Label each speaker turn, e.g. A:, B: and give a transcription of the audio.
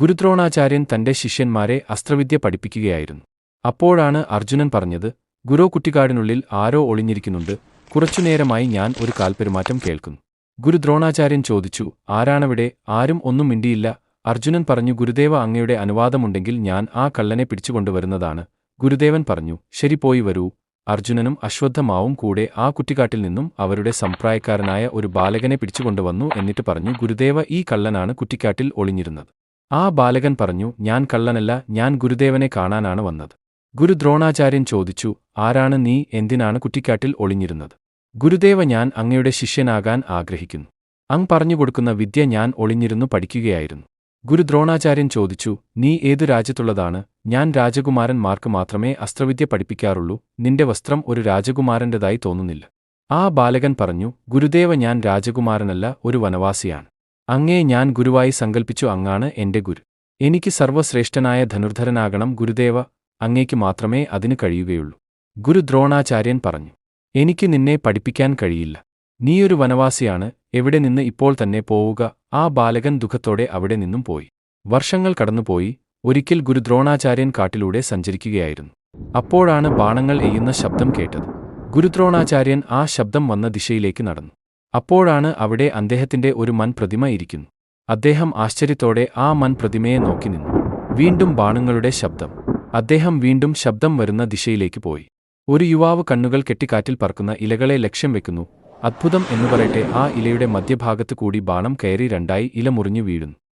A: ഗുരുദ്രോണാചാര്യൻ തന്റെ ശിഷ്യന്മാരെ അസ്ത്രവിദ്യ പഠിപ്പിക്കുകയായിരുന്നു. അപ്പോഴാണ് അർജുനൻ പറഞ്ഞത് ഗുരോ കുട്ടിക്കാടിനുള്ളിൽ ആരോ ഒളിഞ്ഞിരിക്കുന്നുണ്ട്. കുറച്ചുനേരമായി ഞാൻ ഒരു കാൽപെരുമാറ്റം കേൾക്കുന്നു. ഗുരുദ്രോണാചാര്യൻ ചോദിച്ചു ആരാണവിടെ? ആരും ഒന്നും മിണ്ടിയില്ല. അർജുനൻ പറഞ്ഞു ഗുരുദേവ അങ്ങയുടെ അനുവാദമുണ്ടെങ്കിൽ ഞാൻ ആ കള്ളനെ പിടിച്ചുകൊണ്ടുവരുന്നതാണ്. ഗുരുദേവൻ പറഞ്ഞു ശരി പോയി വരൂ. അർജുനനും അശ്വത്ഥമാവും കൂടെ ആ കുറ്റിക്കാട്ടിൽ നിന്നും അവരുടെ സംപ്രായക്കാരനായ ഒരു ബാലകനെ പിടിച്ചുകൊണ്ടുവന്നു എന്നിട്ട് പറഞ്ഞു ഗുരുദേവ ഈ കള്ളനാണ് കുറ്റിക്കാട്ടിൽ ഒളിഞ്ഞിരുന്നത്. ആ ബാലകൻ പറഞ്ഞു ഞാൻ കള്ളനല്ല ഞാൻ ഗുരുദേവനെ കാണാനാണ് വന്നത്. ഗുരു ദ്രോണാചാര്യൻ ചോദിച്ചു ആരാണ് നീ? എന്തിനാണ് കുറ്റിക്കാട്ടിൽ ഒളിഞ്ഞിരുന്നത്? ഗുരുദേവ ഞാൻ അങ്ങയുടെ ശിഷ്യനാകാൻ ആഗ്രഹിക്കുന്നു. അങ് പറഞ്ഞുകൊടുക്കുന്ന വിദ്യ ഞാൻ ഒളിഞ്ഞിരുന്നു പഠിക്കുകയായിരുന്നു. ഗുരു ദ്രോണാചാര്യൻ ചോദിച്ചു നീ ഏതു രാജ്യത്തുള്ളതാണ്? ഞാൻ രാജകുമാരന്മാർക്ക് മാത്രമേ അസ്ത്രവിദ്യ പഠിപ്പിക്കാറുള്ളൂ. നിന്റെ വസ്ത്രം ഒരു രാജകുമാരന്റെതായി തോന്നുന്നില്ല. ആ ബാലകൻ പറഞ്ഞു ഗുരുദേവ ഞാൻ രാജകുമാരനല്ല ഒരു വനവാസിയാണ്. അങ്ങേ ഞാൻ ഗുരുവായി സങ്കൽപ്പിച്ചു അങ്ങാണ് എന്റെ ഗുരു. എനിക്ക് സർവശ്രേഷ്ഠനായ ധനുർധരനാകണം ഗുരുദേവ അങ്ങേക്ക് മാത്രമേ അതിന് കഴിയുകയുള്ളൂ. ഗുരു ദ്രോണാചാര്യൻ പറഞ്ഞു എനിക്ക് നിന്നെ പഠിപ്പിക്കാൻ കഴിയില്ല. നീയൊരു വനവാസിയാണ് എവിടെ നിന്ന് ഇപ്പോൾ തന്നെ പോവുക ആ ബാലകൻ ദുഃഖത്തോടെ അവിടെ നിന്നും പോയി. വർഷങ്ങൾ കടന്നുപോയി ഒരിക്കൽ ഗുരു ദ്രോണാചാര്യൻ കാട്ടിലൂടെ സഞ്ചരിക്കുകയായിരുന്നു. അപ്പോഴാണ് ബാണങ്ങൾ എയ്യുന്ന ശബ്ദം കേട്ടത്. ഗുരുദ്രോണാചാര്യൻ ആ ശബ്ദം വന്ന ദിശയിലേക്ക് നടന്നു. അപ്പോഴാണ് അവിടെ അദ്ദേഹത്തിന്റെ ഒരു മൺപ്രതിമ ഇരിക്കുന്നു. അദ്ദേഹം ആശ്ചര്യത്തോടെ ആ മൺപ്രതിമയെ നോക്കി നിന്നു. വീണ്ടും ബാണുങ്ങളുടെ ശബ്ദം. അദ്ദേഹം വീണ്ടും ശബ്ദം വരുന്ന ദിശയിലേക്ക് പോയി. ഒരു യുവാവ് കണ്ണുകൾ കെട്ടിക്കാറ്റിൽ പറക്കുന്ന ഇലകളെ ലക്ഷ്യം വെക്കുന്നു. അത്ഭുതം എന്നു പറയട്ടെ ആ ഇലയുടെ മധ്യഭാഗത്തു കൂടി ബാണം കയറി രണ്ടായി ഇല മുറിഞ്ഞു വീഴുന്നു.